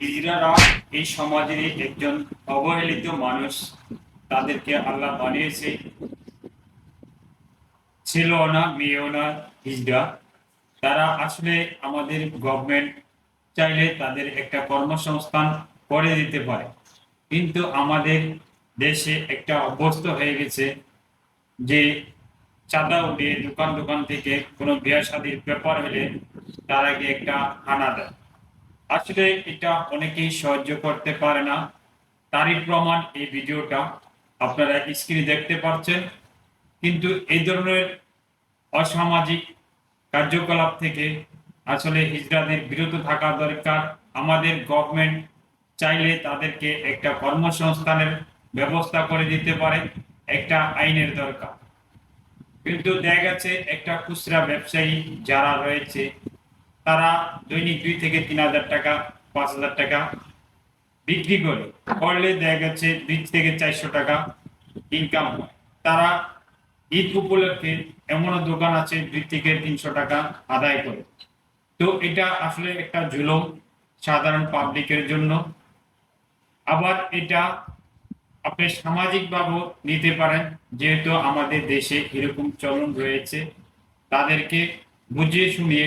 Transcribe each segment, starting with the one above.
ইজরারা এই সমাজের একজন অবহেলিত মানুষ তাদেরকে আল্লাহ বানিয়েছে। ছিল না, মেয়েও না হিজড়া তারা আসলে আমাদের গভর্নমেন্ট চাইলে তাদের একটা কর্মসংস্থান করে দিতে পারে। কিন্তু আমাদের দেশে একটা অভ্যস্ত হয়ে গেছে যে চাঁদা উঠিয়ে দোকান দোকান থেকে কোনো বিয়া শাদির ব্যাপার হলে তার আগে একটা হানা দেয় আসলে এটা অনেকেই সহ্য করতে পারে না। তারই প্রমাণ এই ভিডিওটা আপনারা স্ক্রিনে দেখতে পাচ্ছেন। কিন্তু এই ধরনের অসামাজিক কার্যকলাপ থেকে আসলে হিজড়াদের বিরত থাকা দরকার। আমাদের গভর্নমেন্ট চাইলে তাদেরকে একটা কর্মসংস্থানের ব্যবস্থা করে দিতে পারে, একটা আইনের দরকার। কিন্তু দেখা গেছে একটা খুচরা ব্যবসায়ী যারা রয়েছে তারা দৈনিক দুই থেকে তিন হাজার টাকা, পাঁচ হাজার টাকা বিক্রি করে। করলে দেখা গেছে দুই থেকে চারশো টাকা ইনকাম হয়। তারা ঈদ উপলক্ষে এমনও দোকান আছে দুই থেকে তিনশো টাকা আদায় করে। তো এটা আসলে একটা জুলুম সাধারণ পাবলিকের জন্য। আবার এটা আপনি সামাজিকভাবেও নিতে পারেন, যেহেতু আমাদের দেশে এরকম চলন রয়েছে তাদেরকে বুঝিয়ে শুনিয়ে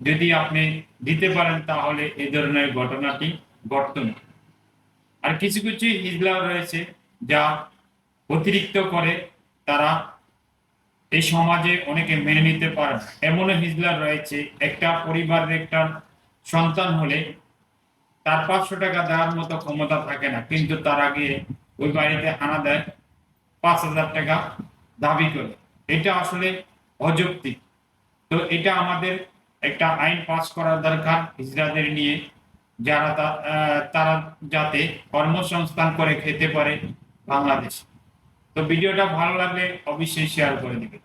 যদি আপনি দিতে পারেন, তাহলে এই ধরনের ঘটনাটি ঘটত না। আর কিছু কিছু হিজলা রয়েছে যা অতিরিক্ত করে তারা এই সমাজে অনেকে মেনে নিতে পারে। এমনও হিজলা রয়েছে, একটা পরিবারের একটা সন্তান হলে তার পাঁচশো টাকা দেওয়ার মতো ক্ষমতা থাকে না, কিন্তু তার আগে ওই বাড়িতে হানা দেয়, পাঁচ হাজার টাকা দাবি করে। এটা আসলে অযৌক্তিক। তো এটা আমাদের একটা আইন পাস করার দরকার হিজড়াদের নিয়ে। যারা তারা যাতে কর্মসংস্থান করে খেতে পারে বাংলাদেশ। তো ভিডিওটা ভালো লাগলে অবশ্যই শেয়ার করে দিবেন।